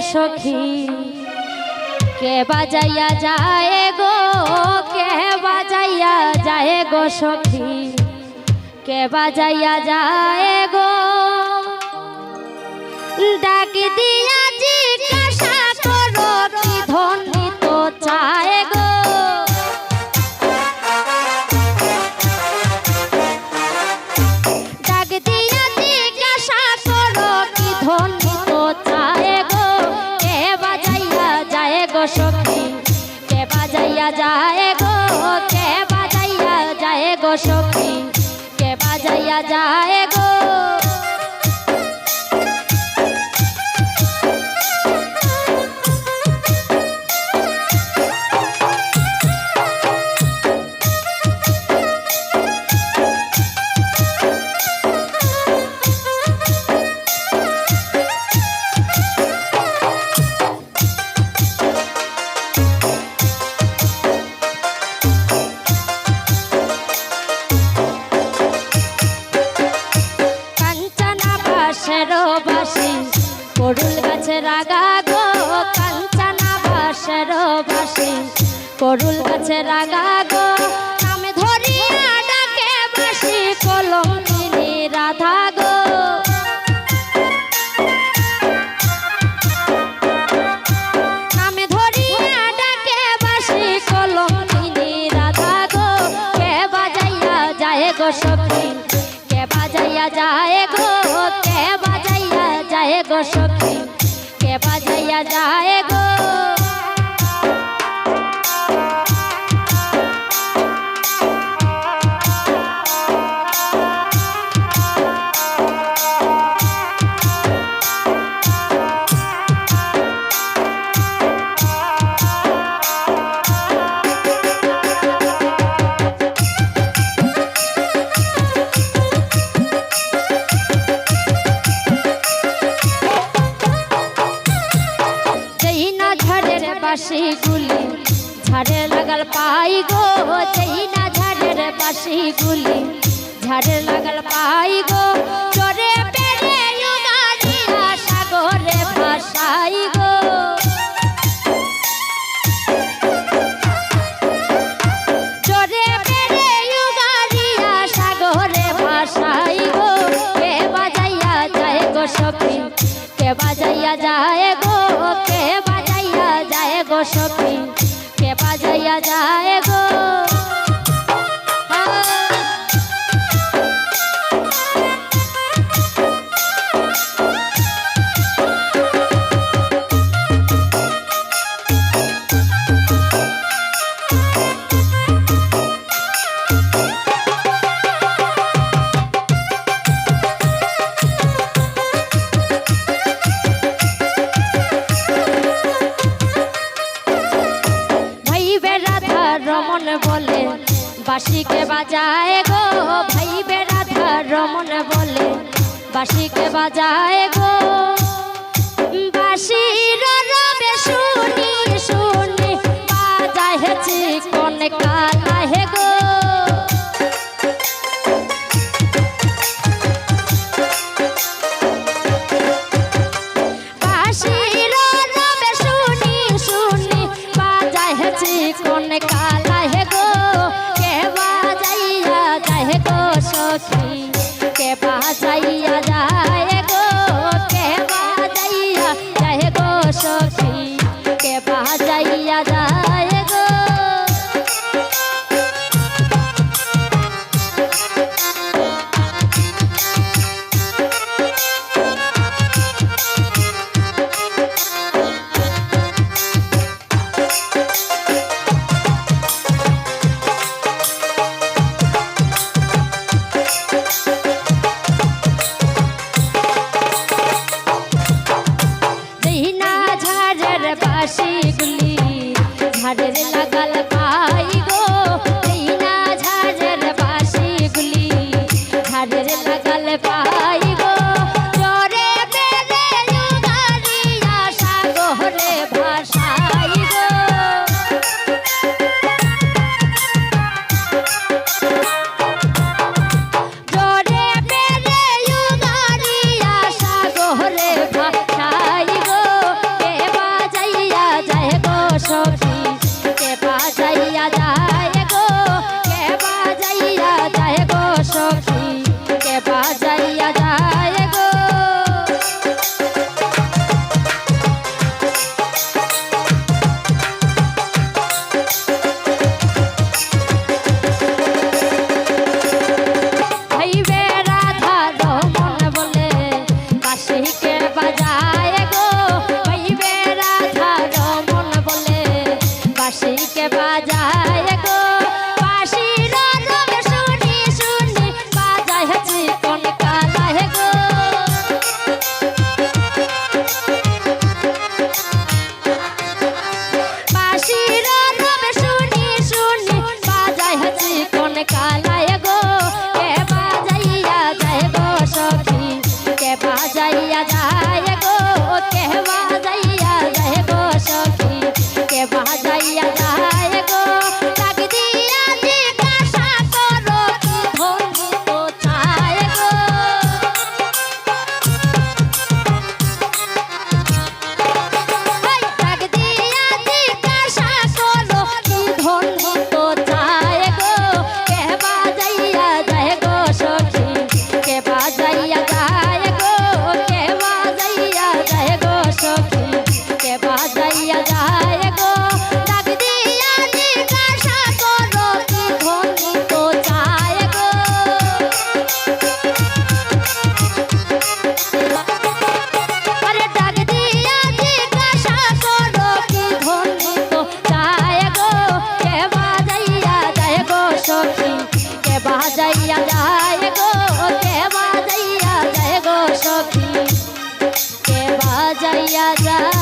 সখী। কে বাজাইয়া যায় গো, কে বাজাইয়া যায় গো সখী। কে বাজাইয়া যায় গো। ডাক দিয়া যায় গো করুল গাছের আগা গো। নামে ধরিয়া ডাকে বাসি কলম তিনি রাধা গো। নামে ধরিয়া ডাকে বাসি কলম তিনি রাধা গো। কে বাজাইয়া যায় গো সখী? কে বাজাইয়া যায় গো? কে বাজাইয়া যায় গো সখী? কে বাজাইয়া যায় গো? বাসি গুলি। ঝাড়ে লাগাল পাই গো, যেই না ঝাড়ের পাশে গুলি। ঝাড়ে লাগাল পাই গো গো সখী কে বাজাইয়া যায় গো? বেড়াধা রমন বলে বাসিকে বাজায় গো ভাই রাধা রমন বলে বাসিকে বাজায় গো। বাসির রবে শুনি ঝাড়ের सखी जाए के जाए गो सखी। के बाजैया जाए